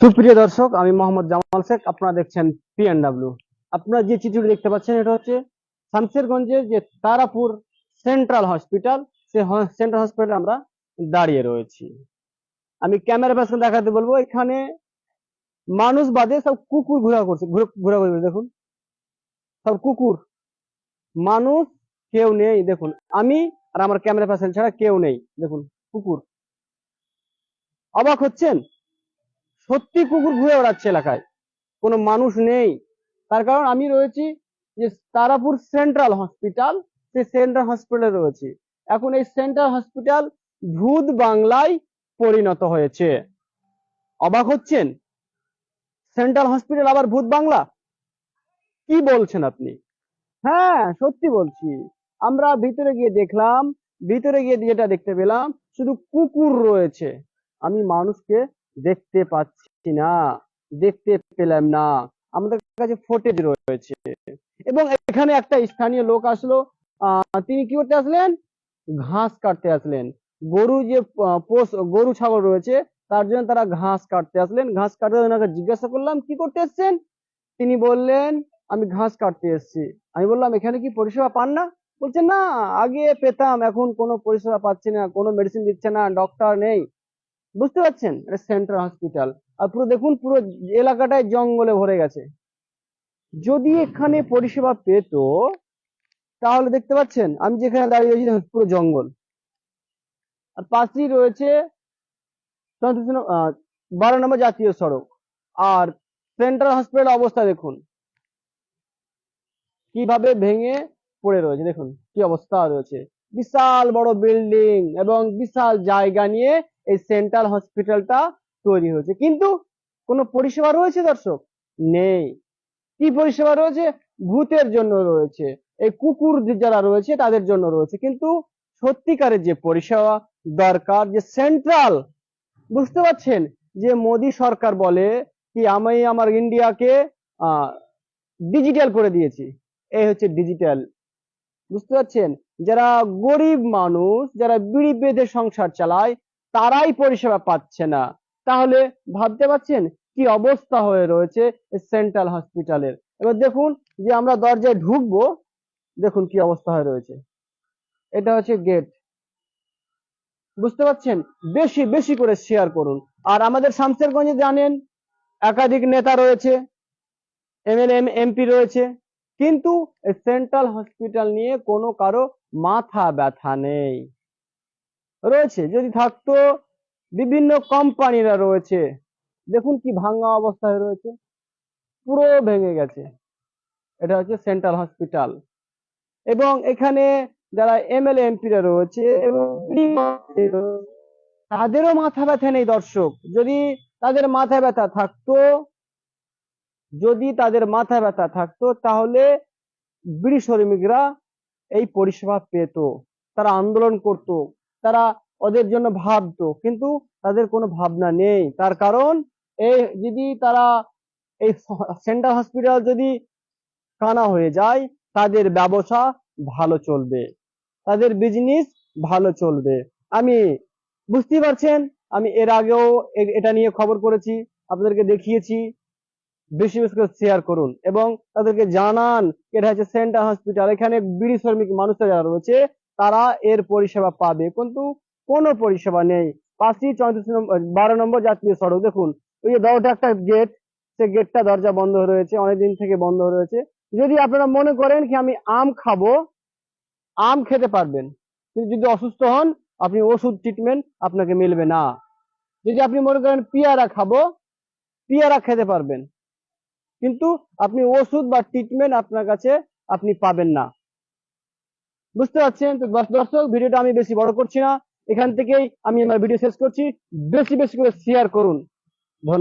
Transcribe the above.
সুপ্রিয় দর্শক, আমি মোহাম্মদ জামাল শেখ, আপনারা দেখছেন পিএনডব্লিউ আপনারা যে চিত্রটি দেখতে পাচ্ছেন, এটা হচ্ছে শামশেরগঞ্জের যে তারাপুর সেন্ট্রাল হসপিটাল, সে সেন্ট্রাল হসপিটালে আমরা দাঁড়িয়ে রয়েছি। আমি ক্যামেরা পার্সন দেখাতে বলব, এখানে মানুষ বাদে সব কুকুর ঘোরা করছে ঘুরে- করছে, দেখুন। সব কুকুর। মানুষ কেউ নেই, দেখুন। আমি আর আমার ক্যামেরা পার্সন ছাড়া কেউ নেই, দেখুন, কুকুর। অবাক হচ্ছেন? সত্যি কুকুর ঘুরে বেড়াচ্ছে এলাকায়। কোনো মানুষ নেই। তার কারণ আমি রয়েছি যে তারাপুর সেন্ট্রাল হসপিটাল, সেই সেন্ট্রাল হসপিটালে রয়েছি। এখন এই সেন্ট্রাল হসপিটাল ভূত বাংলায় পরিণত হয়েছে। অবাক হচ্ছেন? সেন্ট্রাল হসপিটাল আবার ভূত বাংলা? কি বলছেন আপনি? হ্যাঁ সত্যি বলছি। আমরা ভিতরে গিয়ে দেখলাম, ভিতরে গিয়ে যেটা দেখতে পেলাম, শুধু কুকুর রয়েছে। আমি মানুষকে দেখতে পাচ্ছি না, দেখতে পেলাম না। আমাদের কাছে ফুটেজ রয়েছে। এবং এখানে একটা স্থানীয় লোক আসলো। তিনি কি করতে আসলেন? ঘাস কাটতে আসলেন। গরু যে পোষ, গরু, ছাগল রয়েছে, তার জন্য তারা ঘাস কাটতে আসলেন। ঘাস কাটতে ওনাকে জিজ্ঞাসা করলাম, কি করতে এসছেন? তিনি বললেন, আমি ঘাস কাটতে এসেছি। আমি বললাম, এখানে কি পরিষেবা পান না? বলছে, না, আগে পেতাম, এখন কোনো পরিষেবা পাচ্ছি না, কোনো মেডিসিন দিচ্ছে না ডক্টর নেই। বুঝতে পারছেন? এটা সেন্ট্রাল হসপিটাল। আর পুরো দেখুন, পুরো এলাকাটায় জঙ্গলে ভরে গেছে। যদি এখানে পরিষেবা পেত, তাহলে দেখতে পাচ্ছেন, আমি যেখানে দাঁড়িয়ে দেখুন, পুরো জঙ্গল। আর পাশেই রয়েছে বারো নম্বর জাতীয় সড়ক। আর সেন্ট্রাল হসপিটাল অবস্থা দেখুন। কীভাবে ভেঙে পড়ে রয়েছে, দেখুন, কি অবস্থা রয়েছে। বিশাল বড় বিল্ডিং এবং বিশাল জায়গা নিয়ে এই সেন্ট্রাল হসপিটালটা তৈরি হয়েছে। কিন্তু কোনো পরিষেবা রয়েছে দর্শক? নেই। কি পরিষেবা রয়েছে? ভূতের জন্য রয়েছে। এই কুকুর যারা রয়েছে, তাদের জন্য রয়েছে। কিন্তু সত্যিকারের যে পরিষেবা দরকার, যে সেন্ট্রাল বুঝতে পারছেন? যে মোদী সরকার বলে কি, আমি আমার ইন্ডিয়াকে ডিজিটাল করে দিয়েছি। এই হচ্ছে ডিজিটাল বুঝতে পারছেন? যারা গরিব মানুষ, যারা বিড়ি বেঁধে সংসার চালায় তারাই পরিষেবা পাচ্ছে না। তাহলে ভাবতে পারছেন কি অবস্থা হয়ে রয়েছে সেন্ট্রাল হসপিটালের? এবার দেখুন যে আমরা দরজায় ঢুকবো, দেখুন কি অবস্থা হয়ে রয়েছে। এটা হচ্ছে গেট। বুঝতে পারছেন? বেশি বেশি করে শেয়ার করুন। আর আমাদের শামসেরগঞ্জে জানেন, একাধিক নেতা রয়েছে এমএলএ এমপি রয়েছে, কিন্তু সেন্ট্রাল হসপিটাল নিয়ে কোনো কারও মাথা ব্যথা নেই। রয়েছে। যদি থাকতো বিভিন্ন কোম্পানিরা রয়েছে। দেখুন কি ভাঙা অবস্থায় রয়েছে। পুরো ভেঙে গেছে। এটা হচ্ছে সেন্ট্রাল হসপিটাল। এবং এখানে যারা এমএলএ, এমপিরা রয়েছে, এবং তাদেরও মাথা ব্যথা নেই দর্শক। যদি তাদের মাথা ব্যথা থাকতো, যদি তাদের মাথা ব্যথা থাকতো, তাহলে বিড়ি শ্রমিকরা এই পরিষেবা পেত। তারা আন্দোলন করত। তারা ওদের জন্য ভাবতো, কিন্তু তাদের কোনো ভাবনা নেই। তার কারণ, এই যদি তারা এই সেন্ট্রাল হসপিটাল যদি কানা হয়ে যায়, তাদের ব্যবসা ভালো চলবে। তাদের বিজনেস ভালো চলবে। আমি বুঝতেই পারছেন, আমি এর আগেও এটা নিয়ে খবর করেছি, আপনাদেরকে দেখিয়েছি। বেশি বেশি করে শেয়ার করুন এবং তাদেরকে জানান, এটা হচ্ছে সেন্ট্রাল হসপিটাল। এখানে বিড়ি শ্রমিক মানুষরা যারা রয়েছে তারা এর পরিষেবা পাবে। কিন্তু কোনো পরিষেবা নেই। পাশেই চৌত্রিশ নম্বর বারো নম্বর জাতীয় সড়ক, দেখুন। ওই যে দরজা একটা গেট সে গেটটা দরজা বন্ধ রয়েছে, অনেকদিন থেকে বন্ধ রয়েছে। যদি আপনারা মনে করেন কি, আমি আম খাব, আম খেতে পারবেন। কিন্তু যদি অসুস্থ হন, আপনি ওষুধ ট্রিটমেন্ট আপনাকে মিলবে না। যদি আপনি মনে করেন পেয়ারা খাব, পেয়ারা খেতে পারবেন। কিন্তু আপনি ওষুধ বা ট্রিটমেন্ট আপনার কাছে আপনি পাবেন না। বুঝতে পারছেন? তো দর্শ- দর্শক, ভিডিওটা আমি বেশি বড় করছি না। এখান থেকেই আমি আমার ভিডিও শেষ করছি। বেশি বেশি করে শেয়ার করুন। ধন্যবাদ।